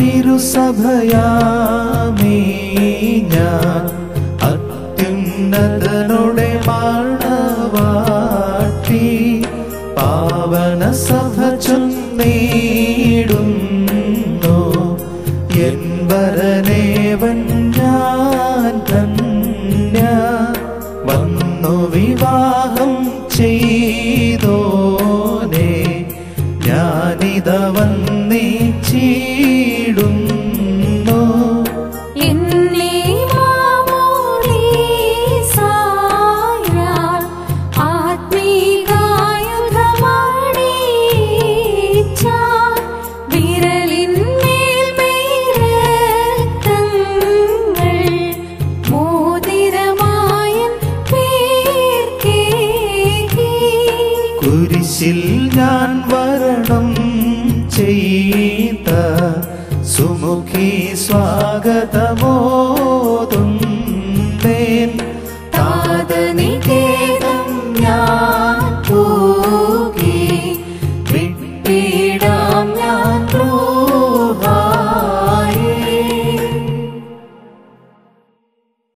തിരുസഭയാമീ ഞാൻ. അത്യുന്നതനുടെ പാണവാട്ടി പാവന സഭ ചൊന്നീടുന്നു. എൻ വരനേവൻ ഞാൻ ധന്യ. വന്നു വിവാഹം മേരക്തങ്ങൾ മോതിരമായൻ പേർക്കേകി. കുരിശിൽ ഞാൻ വരണം ചെയ്ത സുമുഖി സ്വാഗതമോതുന്നേൻ താതനികേതം ഞാൻ പോകി വിട്ടിടാം ഞാൻ ദ്രോഹ